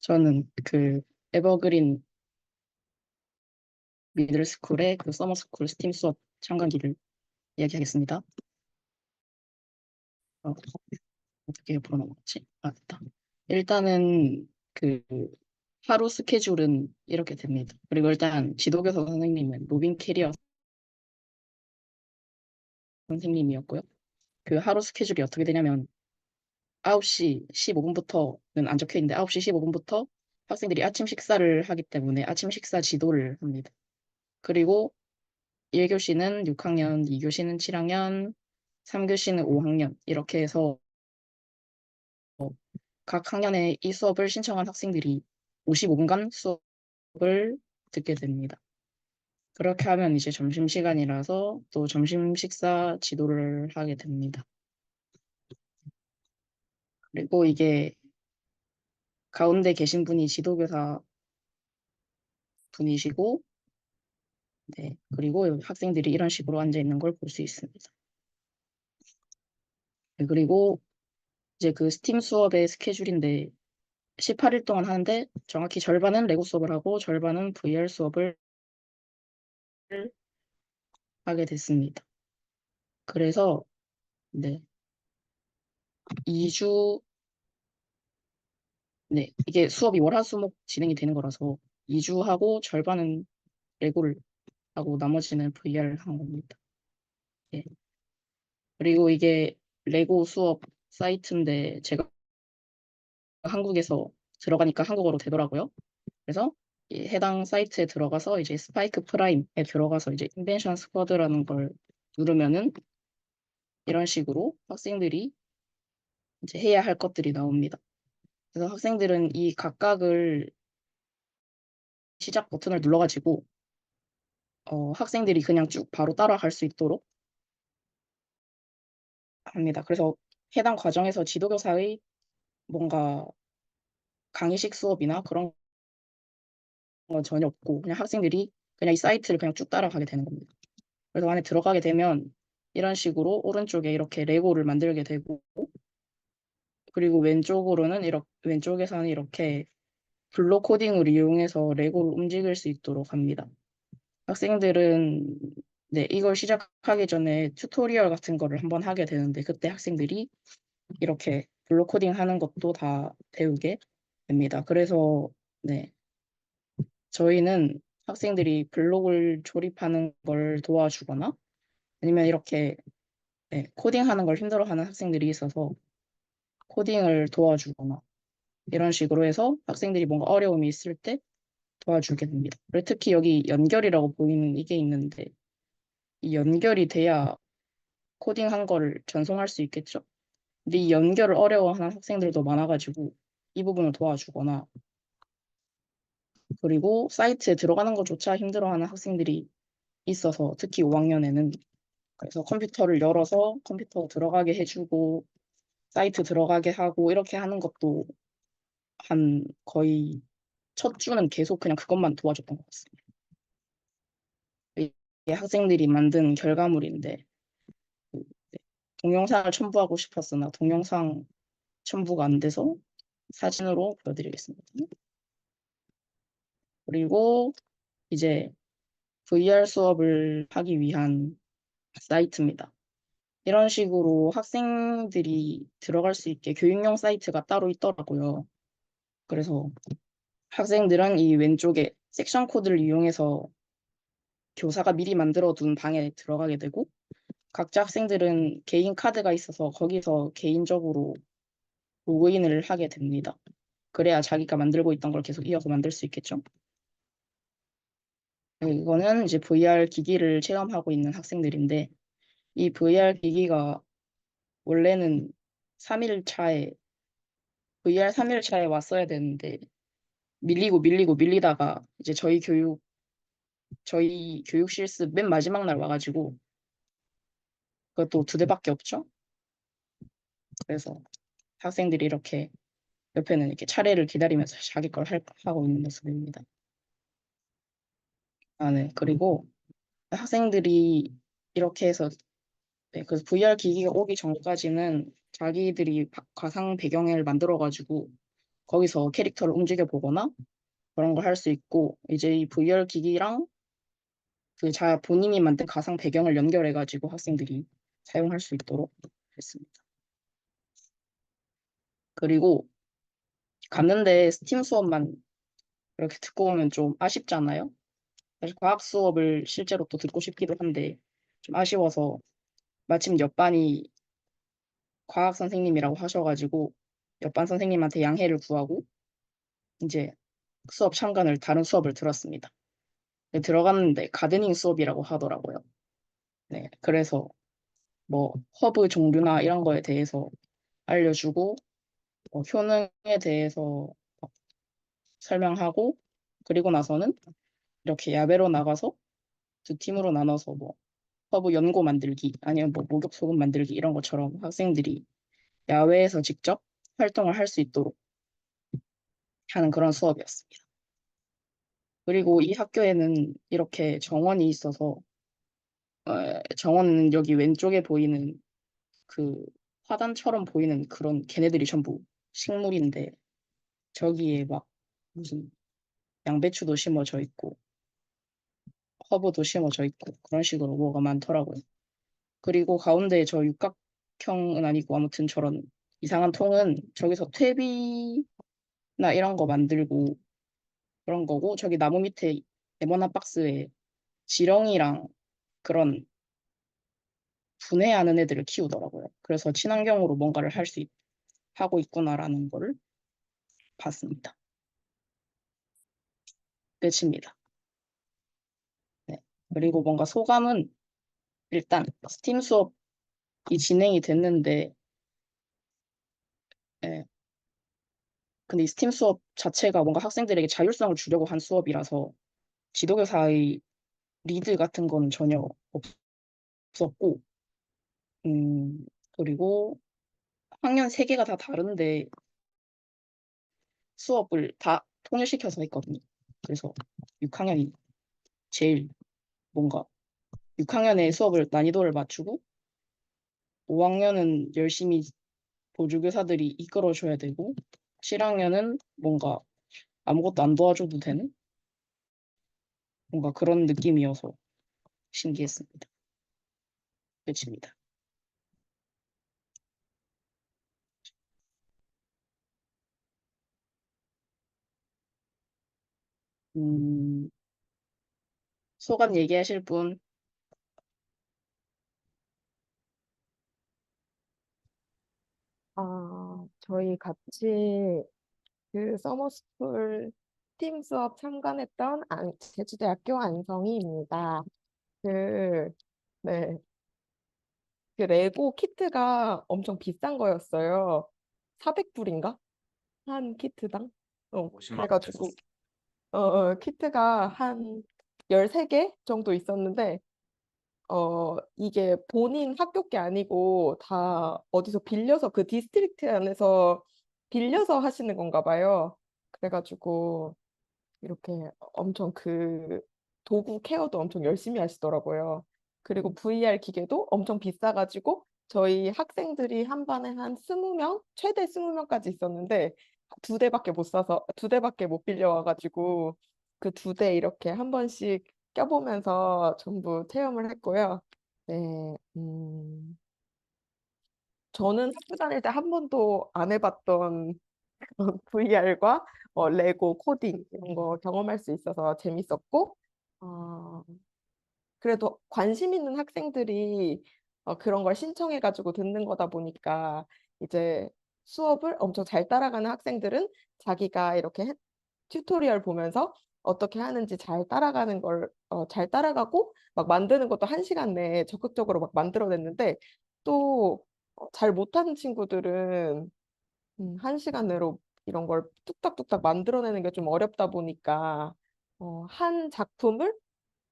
저는 그 에버그린 미들스쿨의 그 서머스쿨 스팀 수업 참관기를 이야기하겠습니다. 어, 어떻게 옆으로 넘어갔지? 아, 됐다. 일단은 그 하루 스케줄은 이렇게 됩니다. 그리고 일단 지도교사 선생님은 로빈 캐리어 선생님이었고요. 그 하루 스케줄이 어떻게 되냐면 9시 15분부터는 안 적혀 있는데 9시 15분부터 학생들이 아침 식사를 하기 때문에 아침 식사 지도를 합니다. 그리고 1교시는 6학년, 2교시는 7학년, 3교시는 5학년 이렇게 해서 각 학년에 이 수업을 신청한 학생들이 55분간 수업을 듣게 됩니다. 그렇게 하면 이제 점심시간이라서 또 점심 식사 지도를 하게 됩니다. 그리고 이게 가운데 계신 분이 지도교사 분이시고 네, 그리고 학생들이 이런 식으로 앉아 있는 걸 볼 수 있습니다. 네, 그리고 이제 그 스팀 수업의 스케줄인데 18일 동안 하는데 정확히 절반은 레고 수업을 하고 절반은 VR 수업을 하게 됐습니다. 그래서 네. 2주 네, 이게 수업이 월화수목 진행이 되는 거라서 2주 하고 절반은 레고를 하고 나머지는 VR을 한 겁니다. 네. 그리고 이게 레고 수업 사이트인데 제가 한국에서 들어가니까 한국어로 되더라고요. 그래서 이 해당 사이트에 들어가서 이제 스파이크 프라임에 들어가서 이제 인벤션 스쿼드라는 걸 누르면은 이런 식으로 학생들이 이제 해야 할 것들이 나옵니다. 그래서 학생들은 이 각각을 시작 버튼을 눌러가지고 어, 학생들이 그냥 쭉 바로 따라갈 수 있도록 합니다. 그래서 해당 과정에서 지도교사의 뭔가 강의식 수업이나 그런 건 전혀 없고 그냥 학생들이 그냥 이 사이트를 그냥 쭉 따라가게 되는 겁니다. 그래서 안에 들어가게 되면 이런 식으로 오른쪽에 이렇게 레고를 만들게 되고 그리고 왼쪽으로는 이렇게 왼쪽에서는 이렇게 블록 코딩을 이용해서 레고를 움직일 수 있도록 합니다. 학생들은 네, 이걸 시작하기 전에 튜토리얼 같은 거를 한번 하게 되는데 그때 학생들이 이렇게 블록 코딩 하는 것도 다 배우게 됩니다. 그래서 네. 저희는 학생들이 블록을 조립하는 걸 도와주거나 아니면 이렇게 네, 코딩하는 걸 힘들어하는 학생들이 있어서 코딩을 도와주거나 이런 식으로 해서 학생들이 뭔가 어려움이 있을 때 도와주게 됩니다. 특히 여기 연결이라고 보이는 이게 있는데 이 연결이 돼야 코딩한 거를 전송할 수 있겠죠. 근데 이 연결을 어려워하는 학생들도 많아가지고 이 부분을 도와주거나 그리고 사이트에 들어가는 것조차 힘들어하는 학생들이 있어서 특히 5학년에는 그래서 컴퓨터를 열어서 컴퓨터 들어가게 해주고 사이트 들어가게 하고 이렇게 하는 것도 한 거의 첫 주는 계속 그냥 그것만 도와줬던 것 같습니다. 이게 학생들이 만든 결과물인데 그, 네, 동영상을 첨부하고 싶었으나 동영상 첨부가 안 돼서 사진으로 보여드리겠습니다. 그리고 이제 VR 수업을 하기 위한 사이트입니다. 이런 식으로 학생들이 들어갈 수 있게 교육용 사이트가 따로 있더라고요. 그래서 학생들은 이 왼쪽에 섹션 코드를 이용해서 교사가 미리 만들어 둔 방에 들어가게 되고 각자 학생들은 개인 카드가 있어서 거기서 개인적으로 로그인을 하게 됩니다. 그래야 자기가 만들고 있던 걸 계속 이어서 만들 수 있겠죠. 네, 이거는 이제 VR 기기를 체험하고 있는 학생들인데 이 VR 기기가 원래는 3일 차에 VR 3일 차에 왔어야 되는데 밀리고 밀리고 밀리다가 이제 저희 교육 저희 교육 실습 맨 마지막 날 와가지고 그것도 두 대밖에 없죠. 그래서 학생들이 이렇게 옆에는 이렇게 차례를 기다리면서 자기 걸 할, 하고 있는 모습입니다. 아, 네. 그리고 학생들이 이렇게 해서 네, 그래서 VR 기기가 오기 전까지는 자기들이 바- 가상 배경을 만들어가지고 거기서 캐릭터를 움직여 보거나 그런 걸 할 수 있고 이제 이 VR 기기랑 그 자 본인이 만든 가상 배경을 연결해 가지고 학생들이 사용할 수 있도록 했습니다. 그리고 갔는데 스팀 수업만 이렇게 듣고 오면 좀 아쉽잖아요. 사실 과학 수업을 실제로 또 듣고 싶기도 한데 좀 아쉬워서 마침 옆반이 과학 선생님이라고 하셔가지고 옆반 선생님한테 양해를 구하고 이제 수업 참관을 다른 수업을 들었습니다. 네, 들어갔는데 가드닝 수업이라고 하더라고요. 네, 그래서 뭐 허브 종류나 이런 거에 대해서 알려주고 뭐 효능에 대해서 막 설명하고 그리고 나서는 이렇게 야외로 나가서 두 팀으로 나눠서 뭐 허브 연고 만들기 아니면 뭐 목욕 소금 만들기 이런 것처럼 학생들이 야외에서 직접 활동을 할 수 있도록 하는 그런 수업이었습니다. 그리고 이 학교에는 이렇게 정원이 있어서 어, 정원은 여기 왼쪽에 보이는 그 화단처럼 보이는 그런 걔네들이 전부 식물인데 저기에 막 무슨 양배추도 심어져 있고 허브도 심어져 있고 그런 식으로 뭐가 많더라고요. 그리고 가운데 저 육각형은 아니고 아무튼 저런 이상한 통은 저기서 퇴비나 이런 거 만들고 그런 거고 저기 나무 밑에 네모난 박스에 지렁이랑 그런 분해하는 애들을 키우더라고요. 그래서 친환경으로 뭔가를 할 수 하고 있구나라는 거를 봤습니다. 끝입니다. 네. 그리고 뭔가 소감은 일단 스팀 수업이 진행이 됐는데 예. 근데 이 스팀 수업 자체가 뭔가 학생들에게 자율성을 주려고 한 수업이라서 지도교사의 리드 같은 건 전혀 없었고 음 그리고 학년 3개가 다 다른데 수업을 다 통일시켜서 했거든요. 그래서 6학년이 제일 뭔가 6학년에 수업을 난이도를 맞추고 5학년은 열심히 보조교사들이 이끌어 줘야 되고 7학년은 뭔가 아무것도 안 도와줘도 되는 뭔가 그런 느낌이어서 신기했습니다. 끝입니다. 음, 소감 얘기하실 분? 아, 저희 같이 그 서머스쿨 팀 수업 참관했던 안, 제주대학교 안성희입니다. 그, 네. 그 레고 키트가 엄청 비싼 거였어요. 400불인가? 한 키트당? 어, 50만 그래가지고, 어, 어, 키트가 한 13개 정도 있었는데, 어, 이게 본인 학교 게 아니고 다 어디서 빌려서 그 디스트릭트 안에서 빌려서 하시는 건가 봐요. 그래가지고 이렇게 엄청 그 도구 케어도 엄청 열심히 하시더라고요. 그리고 VR 기계도 엄청 비싸가지고 저희 학생들이 한 반에 한 20명, 최대 20명까지 있었는데 두 대밖에 못 사서 두 대밖에 못 빌려와가지고 그두대 이렇게 한 번씩 껴보면서 전부 체험을 했고요. 네, 음, 저는 학교 다닐 때한 번도 안 해 봤던 VR과 어, 레고 코딩 이런 거 경험할 수 있어서 재밌었고, 어, 그래도 관심 있는 학생들이 어, 그런 걸 신청해 가지고 듣는 거다 보니까 이제 수업을 엄청 잘 따라가는 학생들은 자기가 이렇게 해- 튜토리얼 보면서 어떻게 하는지 잘 따라가는 걸, 어, 잘 따라가고 막 만드는 것도 한 시간 내에 적극적으로 막 만들어냈는데 또 어, 잘 못하는 친구들은 음, 한 시간 내로 이런 걸 뚝딱뚝딱 만들어내는 게 좀 어렵다 보니까 어, 한 작품을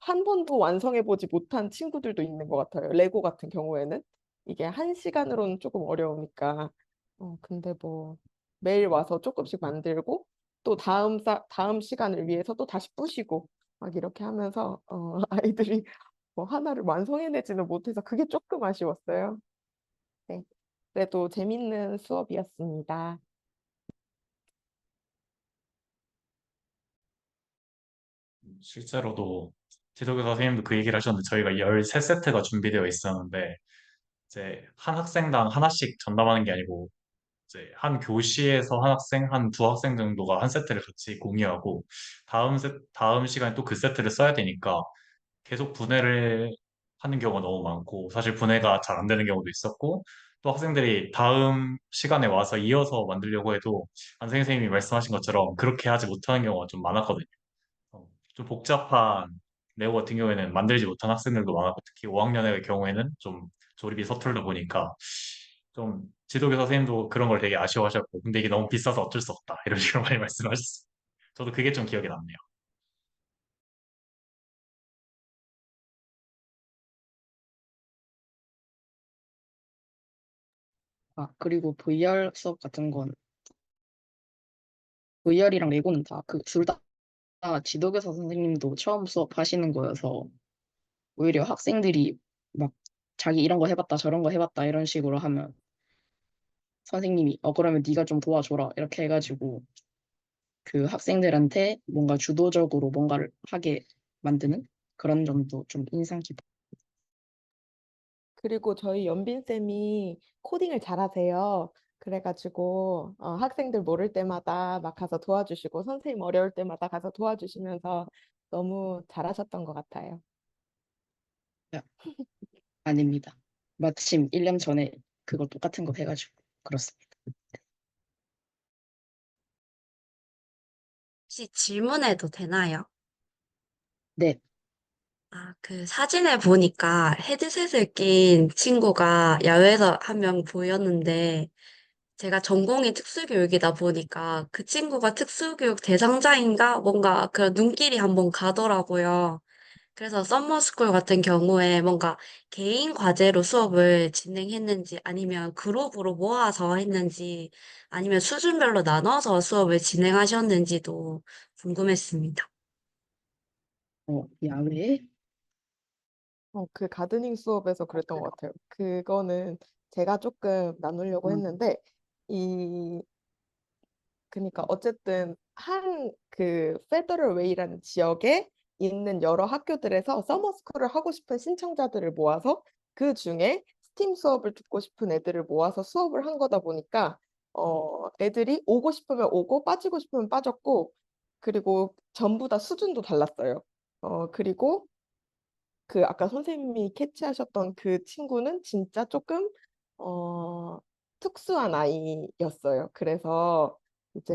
한 번도 완성해보지 못한 친구들도 있는 것 같아요. 레고 같은 경우에는 이게 한 시간으로는 조금 어려우니까. 어, 근데 뭐 매일 와서 조금씩 만들고 또 다음 사, 다음 시간을 위해서 또 다시 뿌시고 막 이렇게 하면서 어, 아이들이 뭐 하나를 완성해내지는 못해서 그게 조금 아쉬웠어요. 네, 그래도 재밌는 수업이었습니다. 실제로도 지도교 선생님도 그 얘기를 하셨는데 저희가 13세트가 준비되어 있었는데 이제 한 학생당 하나씩 전담하는 게 아니고 이제 한 교시에서 한 학생, 한 두 학생 정도가 한 세트를 같이 공유하고 다음 세, 다음 시간에 또 그 세트를 써야 되니까 계속 분해를 하는 경우가 너무 많고 사실 분해가 잘 안 되는 경우도 있었고 또 학생들이 다음 시간에 와서 이어서 만들려고 해도 안생 선생님이 말씀하신 것처럼 그렇게 하지 못하는 경우가 좀 많았거든요. 어, 좀 복잡한 내용 같은 경우에는 만들지 못한 학생들도 많았고 특히 5학년의 경우에는 좀 조립이 서툴다 보니까 좀 지도교사 선생님도 그런 걸 되게 아쉬워하셨고 근데 이게 너무 비싸서 어쩔 수 없다 이런 식으로 많이 말씀하셨어요. 저도 그게 좀 기억에 남네요. 아, 그리고 VR 수업 같은 건 VR이랑 레고는 다 그 둘다 지도교사 선생님도 처음 수업하시는 거여서 오히려 학생들이 막 자기 이런 거 해봤다 저런 거 해봤다 이런 식으로 하면 선생님이 어 그러면 네가 좀 도와줘라 이렇게 해가지고 그 학생들한테 뭔가 주도적으로 뭔가를 하게 만드는 그런 점도 좀 인상 깊어. 그리고 저희 연빈 쌤이 코딩을 잘하세요. 그래가지고 어, 학생들 모를 때마다 막 가서 도와주시고 선생님 어려울 때마다 가서 도와주시면서 너무 잘하셨던 것 같아요. 아닙니다. 마침 1년 전에 그거 똑같은 거 해가지고 그렇습니다. 혹시 질문해도 되나요? 네, 아, 그 사진에 보니까 헤드셋을 낀 친구가 야외에서 한 명 보였는데, 제가 전공이 특수교육이다 보니까 그 친구가 특수교육 대상자인가? 뭔가 그런 눈길이 한번 가더라고요. 그래서 썸머스쿨 같은 경우에 뭔가 개인 과제로 수업을 진행했는지 아니면 그룹으로 모아서 했는지 아니면 수준별로 나눠서 수업을 진행하셨는지도 궁금했습니다. 어, 야외? 어, 그 가드닝 수업에서 그랬던 것 같아요. 그거는 제가 조금 나누려고 음. 했는데 이 그러니까 어쨌든 한 그 페더럴 웨이라는 지역에 있는 여러 학교들에서 서머스쿨을 하고 싶은 신청자들을 모아서 그 중에 스팀 수업을 듣고 싶은 애들을 모아서 수업을 한 거다 보니까 어 애들이 오고 싶으면 오고 빠지고 싶으면 빠졌고 그리고 전부 다 수준도 달랐어요. 어 그리고 그 아까 선생님이 캐치하셨던 그 친구는 진짜 조금 어 특수한 아이였어요. 그래서 이제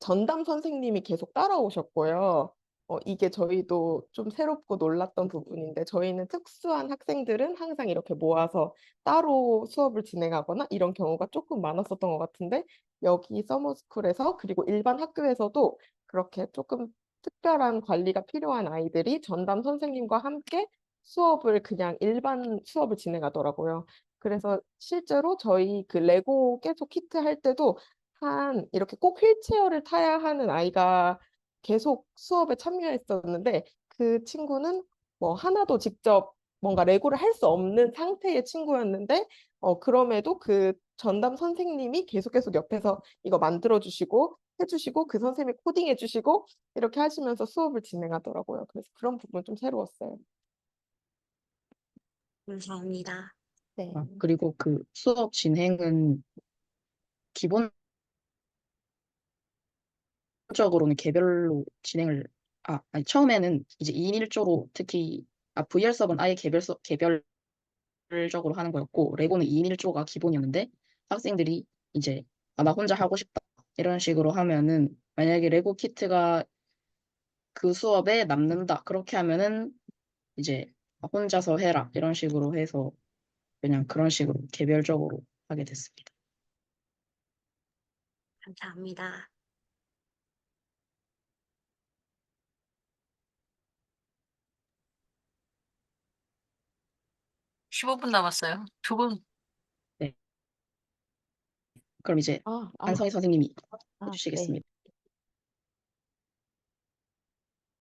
전담 선생님이 계속 따라오셨고요. 어, 이게 저희도 좀 새롭고 놀랐던 부분인데 저희는 특수한 학생들은 항상 이렇게 모아서 따로 수업을 진행하거나 이런 경우가 조금 많았었던 것 같은데 여기 서머스쿨에서 그리고 일반 학교에서도 그렇게 조금 특별한 관리가 필요한 아이들이 전담 선생님과 함께 수업을 그냥 일반 수업을 진행하더라고요. 그래서 실제로 저희 그 레고 계속 키트 할 때도 한 이렇게 꼭 휠체어를 타야 하는 아이가 계속 수업에 참여했었는데 그 친구는 뭐 하나도 직접 뭔가 레고를 할 수 없는 상태의 친구였는데 어 그럼에도 그 전담 선생님이 계속 계속 옆에서 이거 만들어 주시고 해주시고 그 선생님이 코딩해 주시고 이렇게 하시면서 수업을 진행하더라고요. 그래서 그런 부분 좀 새로웠어요. 감사합니다. 네. 아, 그리고 그 수업 진행은 기본 적으로는 개별로 진행을 아, 아니 처음에는 이제 2인 1조로 특히 아, VR 수업은 아예 개별 수, 개별적으로 하는 거였고 레고는 2인 1조가 기본이었는데 학생들이 이제 아, 나 혼자 하고 싶다 이런 식으로 하면은 만약에 레고 키트가 그 수업에 남는다 그렇게 하면은 이제 아, 혼자서 해라 이런 식으로 해서 그냥 그런 식으로 개별적으로 하게 됐습니다. 감사합니다. 십오 분 남았어요. 두 분. 그럼 이제 아, 아, 안성희 선생님이 아, 네. 해주시겠습니다.